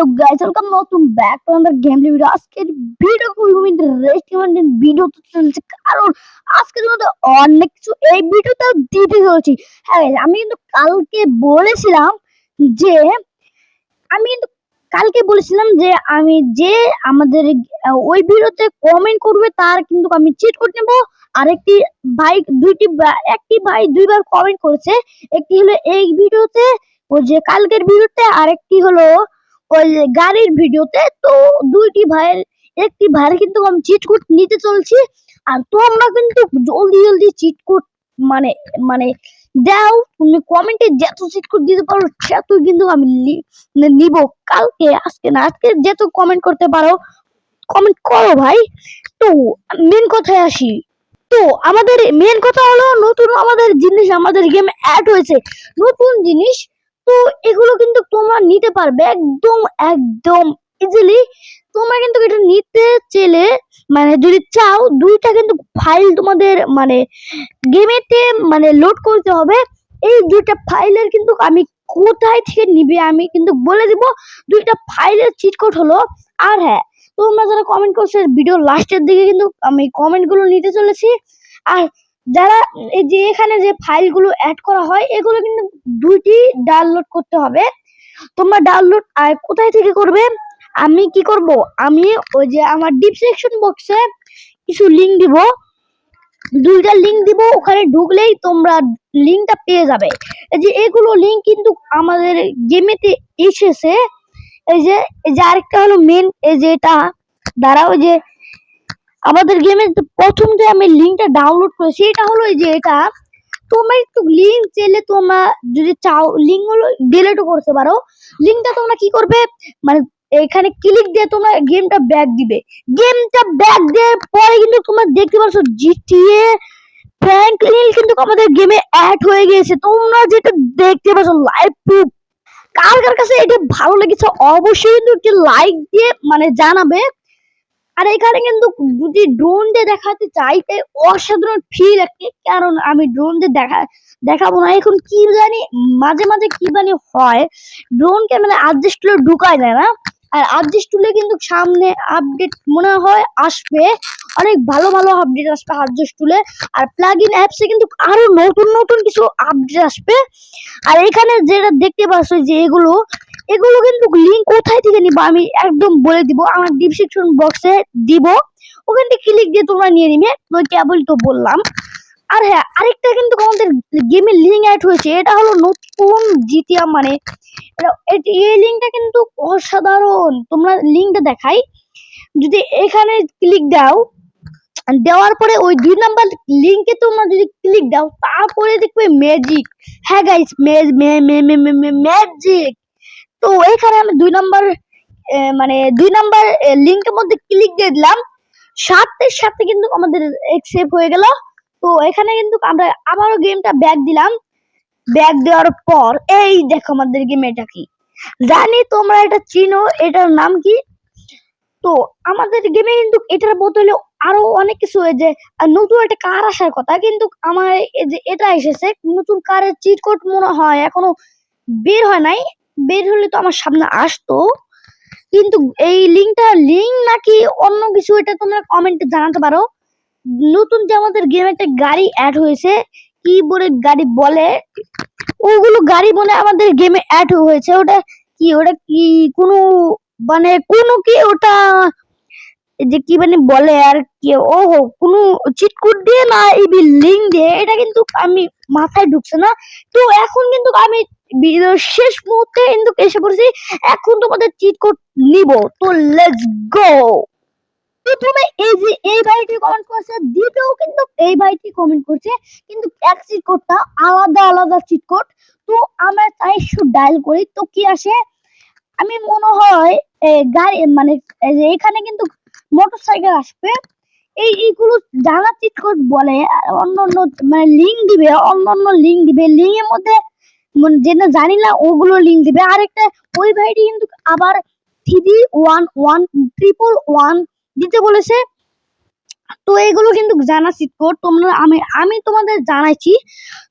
Hello guys welcome নতুন back to another game video আজকের video খুবই ইন্টারেস্টিং ভিডিও তো চলছে কারণ আজকে তোমাদের অনেক কিছু এই ভিডিওতে দিতে চলছি। হ্যাঁ আমি কিন্তু কালকে বলেছিলাম যে, আমি কিন্তু কালকে বলেছিলাম যে, আমি যে আমাদের ওই ভিডিওতে কমেন্ট করবে তার কিন্তু আমি চিট করে নেব। আরেকটি ভাই, দুইটি একটি ভাই দুইবার কমেন্ট করেছে। একটি হলো এই ভিডিওতে ওই যে কালকের ভিডিওতে আরেকটি হলো ওই গাড়ির ভিডিওতে তো দুইটি ভাইয়ের, একটি ভাইয়ের কিন্তু আমি চিট কোড নিতে চলছি আর তোমরা কিন্তু জলদি জলদি চিট কোড মানে মানে দাও। তুমি কমেন্টে যত চিট কোড দিতে পারো তত কিন্তু আমি নিব। কালকে, আজকে না, আজকে যত কমেন্ট করতে পারো কমেন্ট করো ভাই। তো মেন কথায় আসি। তো আমাদের মেন কথা হলো নতুন আমাদের জিনিস, আমাদের গেমে অ্যাড হয়েছে। নতুন জিনিস তো এগুলো কিন্তু তোমরা নিতে পারবে একদম একদম ইজিলি তোমরা কিন্তু এটা নিতে চেলে মানে যদি চাও, দুইটা কিন্তু ফাইল তোমাদের মানে গেমেতে মানে লোড করতে হবে। এই দুইটা ফাইলের কিন্তু আমি কোথায় থেকে নিবে আমি কিন্তু বলে দিব। দুইটা ফাইলের চিট কোড হলো, আর হ্যাঁ তোমরা যারা কমেন্ট করছ ভিডিও লাস্টের দিকে কিন্তু আমি কমেন্টগুলো নিতে চলেছি। আর যারা এই যে এখানে যে ফাইলগুলো অ্যাড করা হয়, এগুলো কিন্তু দুইটি ডাউনলোড করতে হবে। তোমরা ডাউনলোড কোথায় থেকে করবে? আমি কি করব? আমি ওই যে আমার ডিসক্রিপশন বক্সে কিছু লিংক দিব। দুইটা লিংক দিব, ওখানে ঢুকলেই তোমরা লিংকটা পেয়ে যাবে। এই যে এগুলো লিংক কিন্তু আমাদের গেমেতে এসেছে। এই যে এই যে আরেকটা হলো মেন এই যে এটা। দাঁড়াও, এই যে আমাদের গেমে প্রথম যে আমি লিঙ্কটা ডাউনলোড করেছি এটা হলো এই যে এটা। তোমরা একটু লিঙ্ক চাইলে তোমরা যদি চাও লিঙ্ক হলো ডিলিটও করতে পারো। লিঙ্কটা তোমরা কি করবে? মানে এখানে ক্লিক দিয়ে তোমরা গেমটা ব্যাক দিবে। গেমটা ব্যাক দেওয়ার পরে কিন্তু তোমরা দেখতে পাচ্ছ জিটিএ ফ্র্যাঙ্কলিন কিন্তু আমাদের গেমে অ্যাড হয়ে গিয়েছে। তোমরা যেটা দেখতে পাচ্ছ লাইভ প্রুফ কার কার কাছে এটা ভালো লেগেছে, অবশ্যই কিন্তু একটি লাইক দিয়ে মানে জানাবে। আর এখানে কিন্তু যদি ড্রোন দিয়ে দেখাতে চাই তাই অসাধারণ ফিল একটা। কারণ আমি ড্রোন দিয়ে দেখা, দেখাবো না। এখন কি জানি, মাঝে মাঝে কি জানি হয় ড্রোন ক্যামেরা আডজাস্ট টুলে ঢুকায় যায় না। আর আডজাস্ট টুলে কিন্তু সামনে আপডেট মনে হয় আসবে। অনেক ভালো ভালো আপডেট আসবে আডজাস্ট টুলে আর প্লাগ ইন অ্যাপসে কিন্তু আরও নতুন নতুন কিছু আপডেট আসবে। আর এখানে যেটা দেখতে পাচ্ছ যে এগুলো এগুলো কিন্তু লিঙ্ক কোথায় থেকে নিবো? আমি একদম বলে দিব। আমার ডিসক্রিপশন বক্সে দিব। ওখান থেকে ক্লিক দিয়ে তোমরা নিয়ে নিবে। ওই কেবল তো বললাম। আর হ্যাঁ আরেকটা কিন্তু আমাদের গেমের লিঙ্ক অ্যাড হয়েছে। এটা হলো নতুন জিটিয়া মানে এই লিঙ্কটা কিন্তু অসাধারণ। তোমরা লিঙ্কটা দেখাই। যদি এখানে ক্লিক দাও, দেওয়ার পরে ওই দুই নাম্বার লিঙ্কে তোমরা যদি ক্লিক দাও, তারপরে দেখবে ম্যাজিক হ্যাঁ গাইস ম্যাজিক তো এখানে আমি দুই নাম্বার মানে দুই নাম্বার লিঙ্কের মধ্যে ক্লিক দিয়ে দিলাম। সাথে সাথে কিন্তু আমাদের সেভ হয়ে গেল। তো এখানে কিন্তু আমরা আবারও গেমটা ব্যাক দিলাম। ব্যাক দেওয়ার পর, এই দেখো আমাদের গেম এটা কি? জানি তোমরা এটা চিনো, এটার নাম কি? তো আমাদের গেমে কিন্তু এটার বদলে আরও অনেক কিছু যে নতুন একটা কার আসার কথা, কিন্তু আমার এটা এসেছে, নতুন কারের চিট কোড মনে হয় এখনও বের হয় নাই। বের হলে তো আমার সামনে আসতো। কিন্তু এই লিঙ্কটা লিঙ্ক নাকি অন্য কিছু, এটা তোমরা কমেন্টে জানাতে পারো। নতুন যে আমাদের গেমে একটা গাড়ি অ্যাড হয়েছে কি বলে গাড়ি বলে, ওগুলো গাড়ি বলে আমাদের গেমে অ্যাড হয়েছে। ওটা কি ওটা কি কোনো মানে কোনো কি ওটা যে কি মানে বলে আর কি ও হো কোনো চিটকুট দিয়ে না, এই লিঙ্ক দিয়ে, এটা কিন্তু আমি মাথায় ঢুকছে না। তো এখন কিন্তু আমি শেষ মুহূর্তে কিন্তু এসে পড়েছি। এখন তোমাদের চিট কোড নিব। তো লেটস গো প্রথমে এই যে এই ভাইটি কমেন্ট করছে, দ্বিতীয় কিন্তু এই ভাইটি কমেন্ট করছে। কিন্তু এক চিট কোডটা আলাদা আলাদা চিট কোড তো আমরা তাই শুধু ডায়াল করি। তো কি আসে? আমি মনে হয় গাড়ি মানে এখানে কিন্তু মোটরসাইকেল আসবে। এই, এইগুলো জানা চিট কোড বলে অন্য অন্য মানে লিঙ্ক দিবে অন্য অন্য লিঙ্ক দিবে লিঙ্কের মধ্যে মানে যেটা জানি না, ওগুলো লিঙ্ক দিবে। আরেকটা, ওই ভাইটি কিন্তু আবার three one one triple one দিতে বলেছে। তো এগুলো কিন্তু জানা কোড তোমরা, আমি আমি তোমাদের জানাইছি।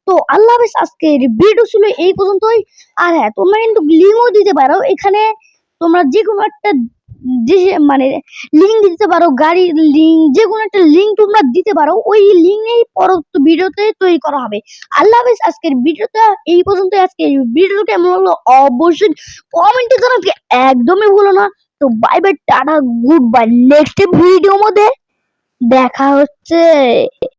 তো আল্লাহ হাফেজ, আজকের ভিডিও ছিল এই পর্যন্তই। আর হ্যাঁ তোমরা কিন্তু লিঙ্কও দিতে পারো। এখানে তোমরা যে কোনো একটা মানে লিঙ্ক দিতে পারো, গাড়ির লিঙ্ক যে কোনো একটা লিঙ্ক তোমরা দিতে পারো, ওই লিঙ্কেই পরবর্তী ভিডিওতে তৈরি করা হবে। আল্লাহ হাফেজ, আজকের ভিডিওটা এই পর্যন্ত। আজকের ভিডিওটা কেমন হলো অবশ্যই কমেন্টে জানাতে একদমই ভুলো না। তো bye bye tata goodbye next video মধ্যে দেখা হচ্ছে।